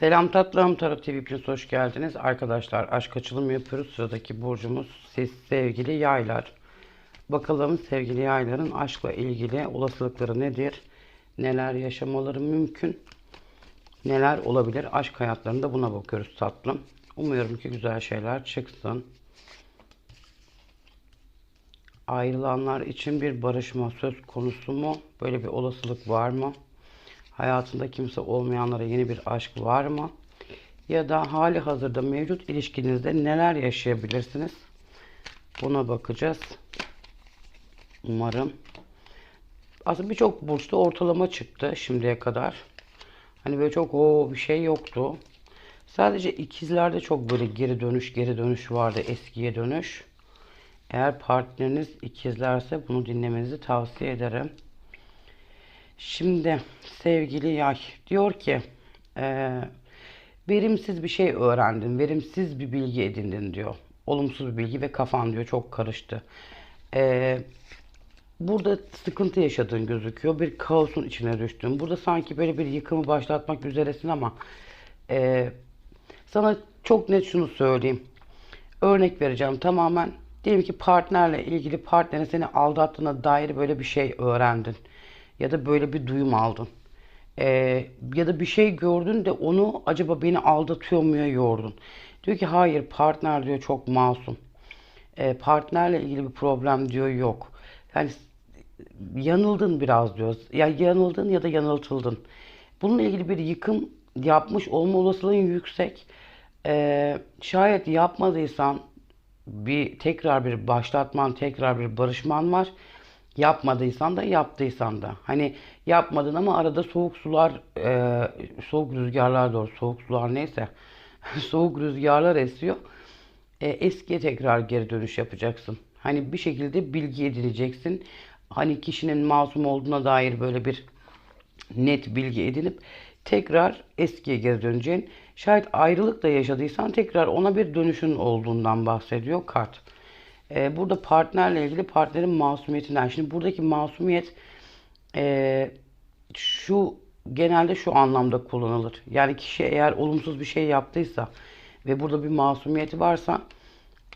Selam tatlım Tarot TV Plus hoş geldiniz. Arkadaşlar aşk açılımı yapıyoruz. Sıradaki burcumuz siz sevgili yaylar. Bakalım sevgili yayların aşkla ilgili olasılıkları nedir? Neler yaşamaları mümkün? Neler olabilir? Aşk hayatlarında buna bakıyoruz tatlım. Umuyorum ki güzel şeyler çıksın. Ayrılanlar için bir barışma söz konusu mu? Böyle bir olasılık var mı? Hayatında kimse olmayanlara yeni bir aşk var mı? Ya da hali hazırda mevcut ilişkinizde neler yaşayabilirsiniz? Buna bakacağız. Umarım. Aslında birçok burçta ortalama çıktı şimdiye kadar. Hani böyle çok o bir şey yoktu. Sadece ikizlerde çok böyle geri dönüş geri dönüş vardı. Eskiye dönüş. Eğer partneriniz ikizlerse bunu dinlemenizi tavsiye ederim. Şimdi sevgili yay diyor ki e, verimsiz bir şey öğrendin, verimsiz bir bilgi edindin diyor. Olumsuz bir bilgi ve kafan diyor çok karıştı. E, burada sıkıntı yaşadığın gözüküyor. Bir kaosun içine düştün. Burada sanki böyle bir yıkımı başlatmak üzeresin ama e, sana çok net şunu söyleyeyim. Örnek vereceğim tamamen. Diyelim ki partnerle ilgili partnerin seni aldattığına dair böyle bir şey öğrendin. Ya da böyle bir duyum aldın. Ee, ya da bir şey gördün de onu acaba beni aldatıyor muya yordun. Diyor ki hayır partner diyor çok masum. Ee, partnerle ilgili bir problem diyor yok. Yani yanıldın biraz diyor. Ya yanıldın ya da yanıltıldın. Bununla ilgili bir yıkım yapmış olma olasılığın yüksek. Ee, şayet yapmadıysan bir tekrar bir başlatman, tekrar bir barışman var. Yapmadıysan da yaptıysan da. Hani yapmadın ama arada soğuk sular, e, soğuk rüzgarlar doğru, soğuk sular neyse. soğuk rüzgarlar esiyor. E, eskiye tekrar geri dönüş yapacaksın. Hani bir şekilde bilgi edineceksin. Hani kişinin masum olduğuna dair böyle bir net bilgi edinip tekrar eskiye geri döneceğin. Şayet ayrılık da yaşadıysan tekrar ona bir dönüşün olduğundan bahsediyor kart. Ee, burada partnerle ilgili partnerin masumiyetinden. Şimdi buradaki masumiyet e, şu genelde şu anlamda kullanılır. Yani kişi eğer olumsuz bir şey yaptıysa ve burada bir masumiyeti varsa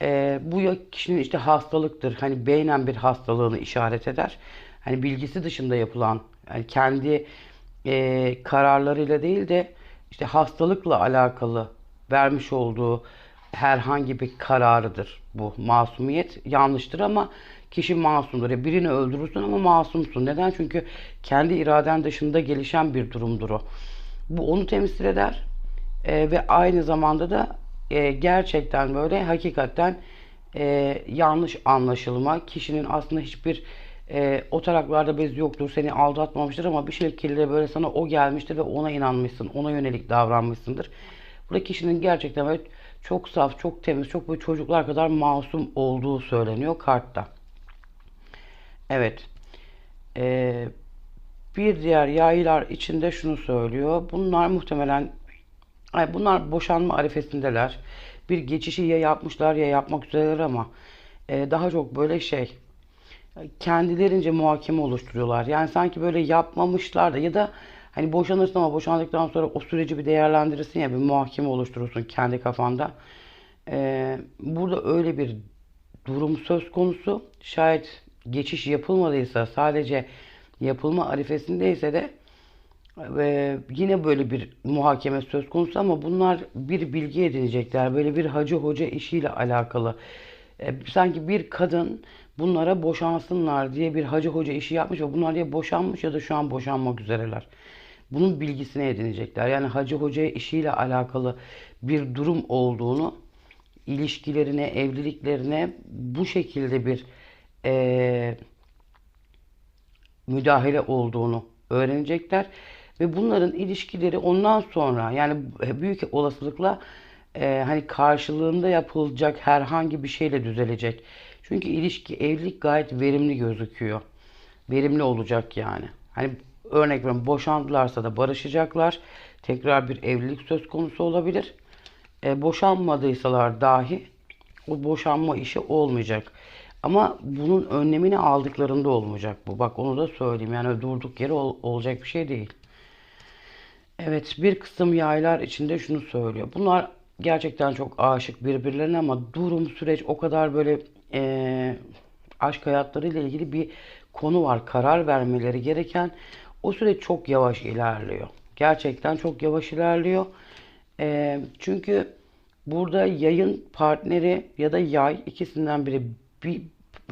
e, bu ya kişinin işte hastalıktır. Hani beynen bir hastalığını işaret eder. Hani bilgisi dışında yapılan, yani kendi e, kararlarıyla değil de işte hastalıkla alakalı vermiş olduğu herhangi bir kararıdır bu masumiyet. Yanlıştır ama kişi masumdur. Ya birini öldürürsün ama masumsun. Neden? Çünkü kendi iraden dışında gelişen bir durumdur o. Bu onu temsil eder e, ve aynı zamanda da e, gerçekten böyle hakikaten e, yanlış anlaşılma, kişinin aslında hiçbir e, o taraklarda bez yoktur, seni aldatmamıştır ama bir şekilde böyle sana o gelmiştir ve ona inanmışsın, ona yönelik davranmışsındır. Burada kişinin gerçekten böyle çok saf, çok temiz, çok böyle çocuklar kadar masum olduğu söyleniyor kartta. Evet. Ee, bir diğer yaylar içinde şunu söylüyor. Bunlar muhtemelen ay bunlar boşanma arifesindeler. Bir geçişi ya yapmışlar ya yapmak üzereler ama e, daha çok böyle şey kendilerince muhakeme oluşturuyorlar. Yani sanki böyle yapmamışlar da ya da hani boşanırsın ama boşandıktan sonra o süreci bir değerlendirirsin ya bir muhakeme oluşturursun kendi kafanda. Ee, burada öyle bir durum söz konusu. Şayet geçiş yapılmadıysa sadece yapılma arifesindeyse de ve yine böyle bir muhakeme söz konusu ama bunlar bir bilgi edinecekler. Böyle bir hacı hoca işiyle alakalı. E, sanki bir kadın bunlara boşansınlar diye bir hacı hoca işi yapmış ve bunlar diye boşanmış ya da şu an boşanmak üzereler. Bunun bilgisini edinecekler. Yani hacı hoca işiyle alakalı bir durum olduğunu ilişkilerine, evliliklerine bu şekilde bir e, müdahale olduğunu öğrenecekler. Ve bunların ilişkileri ondan sonra yani büyük olasılıkla e, hani karşılığında yapılacak herhangi bir şeyle düzelecek. Çünkü ilişki, evlilik gayet verimli gözüküyor. Verimli olacak yani. Hani örnek veriyorum boşandılarsa da barışacaklar. Tekrar bir evlilik söz konusu olabilir. E, boşanmadıysalar dahi o boşanma işi olmayacak. Ama bunun önlemini aldıklarında olmayacak bu. Bak onu da söyleyeyim. Yani durduk yere ol, olacak bir şey değil. Evet, bir kısım yaylar içinde şunu söylüyor. Bunlar gerçekten çok aşık birbirlerine ama durum, süreç o kadar böyle eee, aşk hayatlarıyla ilgili bir konu var. Karar vermeleri gereken. O süreç çok yavaş ilerliyor. Gerçekten çok yavaş ilerliyor. Eee, çünkü burada yayın partneri ya da yay ikisinden biri bir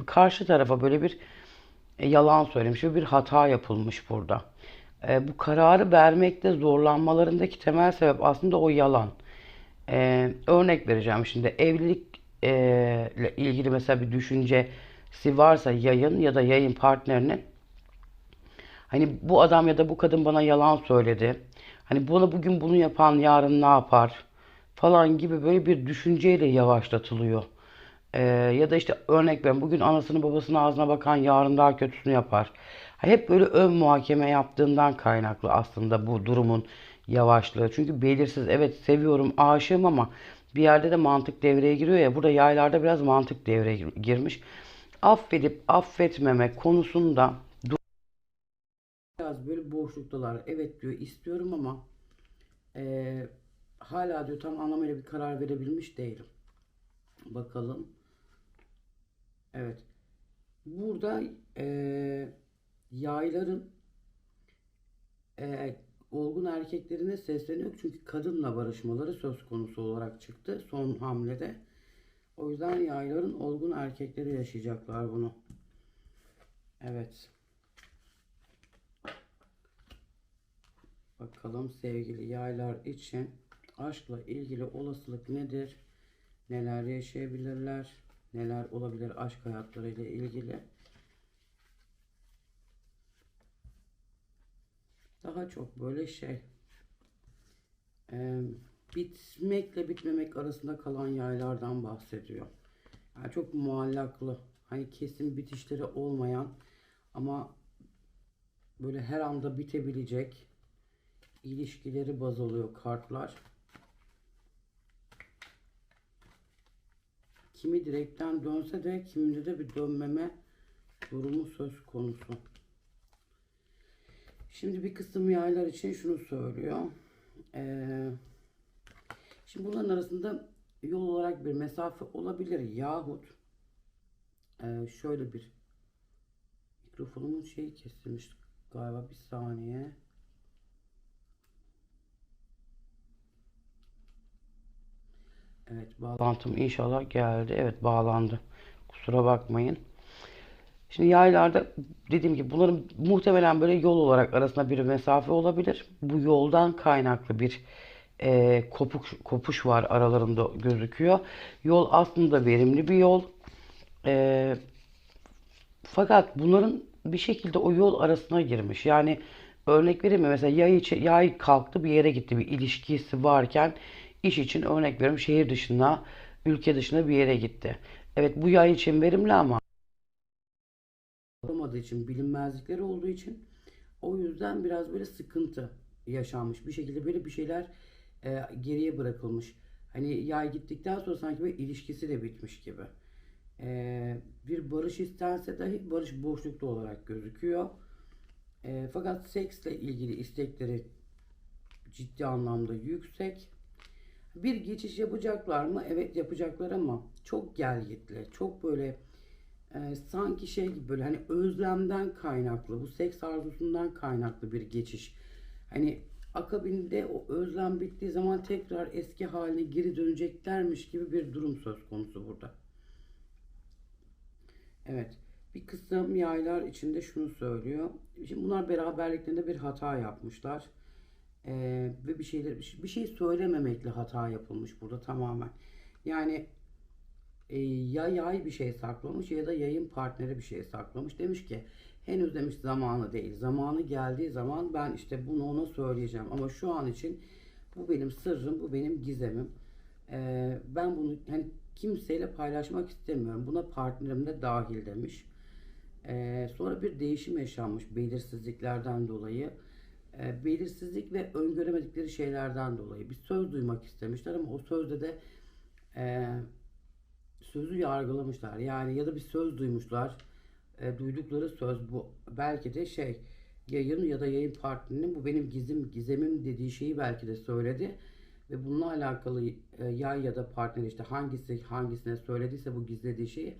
karşı tarafa böyle bir e, yalan söylemiş ve bir hata yapılmış burada. E, bu kararı vermekte zorlanmalarındaki temel sebep aslında o yalan. E, örnek vereceğim şimdi evlilik e, ilgili mesela bir düşüncesi varsa yayın ya da yayın partnerinin hani bu adam ya da bu kadın bana yalan söyledi. Hani bana bugün bunu yapan yarın ne yapar falan gibi böyle bir düşünceyle yavaşlatılıyor. Ee, ya da işte örnek veriyorum bugün anasını babasının ağzına bakan yarın daha kötüsünü yapar. Hep böyle ön muhakeme yaptığından kaynaklı aslında bu durumun yavaşlığı. Çünkü belirsiz evet seviyorum aşığım ama bir yerde de mantık devreye giriyor ya. Burada yaylarda biraz mantık devreye gir- girmiş. Affedip affetmeme konusunda biraz böyle boşluktalar. Evet diyor istiyorum ama eee, hala diyor tam anlamıyla bir karar verebilmiş değilim. Bakalım. Evet. Burada eee, yayların eee, olgun erkeklerine sesleniyor. Çünkü kadınla barışmaları söz konusu olarak çıktı son hamlede. O yüzden yayların olgun erkekleri yaşayacaklar bunu. Evet. Bakalım sevgili yaylar için aşkla ilgili olasılık nedir? Neler yaşayabilirler? Neler olabilir aşk hayatlarıyla ilgili? Daha çok böyle şey e, bitmekle bitmemek arasında kalan yaylardan bahsediyor. Yani çok muallaklı, hani kesin bitişleri olmayan ama böyle her anda bitebilecek ilişkileri baz alıyor kartlar. Kimi direkten dönse de kiminde de bir dönmeme durumu söz konusu. Şimdi bir kısım yaylar için şunu söylüyor. Ee, şimdi bunların arasında yol olarak bir mesafe olabilir yahut e, şöyle bir mikrofonumun şeyi kesilmiş galiba bir saniye. Evet bağlantım inşallah geldi. Evet bağlandı. Kusura bakmayın. Şimdi yaylarda dediğim gibi bunların muhtemelen böyle yol olarak arasında bir mesafe olabilir. Bu yoldan kaynaklı bir e, kopuş, kopuş var aralarında gözüküyor. Yol aslında verimli bir yol. E, fakat bunların bir şekilde o yol arasına girmiş. Yani örnek vereyim mi? Mesela yay, içi, yay kalktı bir yere gitti bir ilişkisi varken iş için örnek veriyorum şehir dışına, ülke dışına bir yere gitti. Evet bu yay için verimli ama olmadığı için, bilinmezlikleri olduğu için o yüzden biraz böyle sıkıntı yaşanmış. Bir şekilde böyle bir şeyler e, geriye bırakılmış. Hani yay gittikten sonra sanki böyle ilişkisi de bitmiş gibi. E, bir barış istense dahi barış boşlukta olarak gözüküyor. E, fakat seksle ilgili istekleri ciddi anlamda yüksek. Bir geçiş yapacaklar mı? Evet yapacaklar ama çok gelgitli, çok böyle e, sanki şey gibi böyle hani özlemden kaynaklı, bu seks arzusundan kaynaklı bir geçiş. Hani akabinde o özlem bittiği zaman tekrar eski haline geri döneceklermiş gibi bir durum söz konusu burada. Evet. Bir kısım yaylar içinde şunu söylüyor. Şimdi bunlar beraberliklerinde bir hata yapmışlar. Ee, ve bir şeyler bir şey söylememekle hata yapılmış burada tamamen. Yani e, ya yay bir şey saklamış ya da yayın partneri bir şey saklamış. Demiş ki henüz demiş zamanı değil. Zamanı geldiği zaman ben işte bunu ona söyleyeceğim. Ama şu an için bu benim sırrım, bu benim gizemim. Ee, ben bunu hani kimseyle paylaşmak istemiyorum. Buna partnerim de dahil demiş. Ee, sonra bir değişim yaşanmış belirsizliklerden dolayı. Ee, belirsizlik ve öngöremedikleri şeylerden dolayı bir söz duymak istemişler ama o sözde de e, sözü yargılamışlar. Yani ya da bir söz duymuşlar. E, duydukları söz bu belki de şey yayın ya da yayın partnerinin bu benim gizim gizemim dediği şeyi belki de söyledi. Ve bununla alakalı e, yay ya da partner işte hangisi hangisine söylediyse bu gizlediği şeyi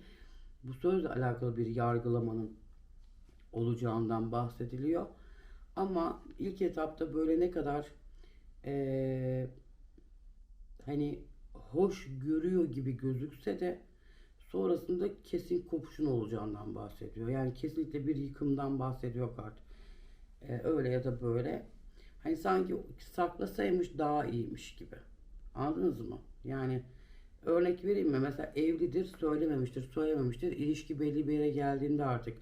bu sözle alakalı bir yargılamanın olacağından bahsediliyor. Ama ilk etapta böyle ne kadar eee, hani hoş görüyor gibi gözükse de sonrasında kesin kopuşun olacağından bahsediyor. Yani kesinlikle bir yıkımdan bahsediyor kart. Eee, öyle ya da böyle. Hani sanki saklasaymış daha iyiymiş gibi. Anladınız mı? Yani örnek vereyim mi? Mesela evlidir, söylememiştir, söylememiştir. İlişki belli bir yere geldiğinde artık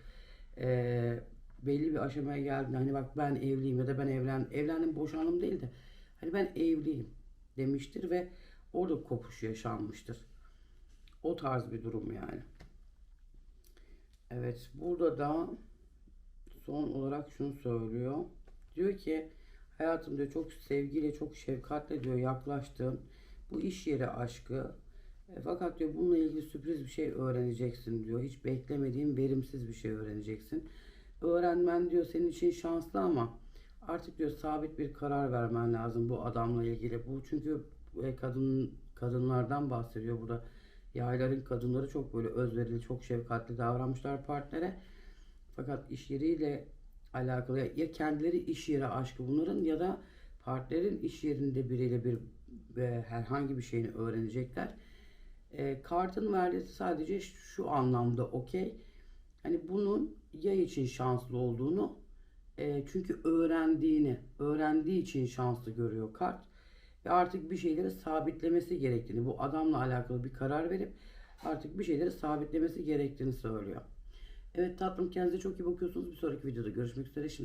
eee, belli bir aşamaya geldiğinde hani bak ben evliyim ya da ben evlen evlendim boşandım değil de hani ben evliyim demiştir ve orada kopuş yaşanmıştır. O tarz bir durum yani. Evet, burada da son olarak şunu söylüyor. Diyor ki hayatım diyor çok sevgiyle, çok şefkatle diyor yaklaştığım bu iş yeri aşkı. E, fakat diyor bununla ilgili sürpriz bir şey öğreneceksin diyor. Hiç beklemediğin verimsiz bir şey öğreneceksin. Öğrenmen diyor senin için şanslı ama artık diyor sabit bir karar vermen lazım bu adamla ilgili. Bu çünkü e, kadın kadınlardan bahsediyor burada. Yayların kadınları çok böyle özverili, çok şefkatli davranmışlar partnere. Fakat iş yeriyle alakalı ya kendileri iş yeri aşkı bunların ya da partnerin iş yerinde biriyle bir e, herhangi bir şeyini öğrenecekler. E, kartın verdiği sadece şu anlamda okey. Hani bunun yay için şanslı olduğunu e, çünkü öğrendiğini, öğrendiği için şanslı görüyor kart. Ve artık bir şeyleri sabitlemesi gerektiğini, bu adamla alakalı bir karar verip artık bir şeyleri sabitlemesi gerektiğini söylüyor. Evet tatlım kendinize çok iyi bakıyorsunuz. Bir sonraki videoda görüşmek üzere. Şimdi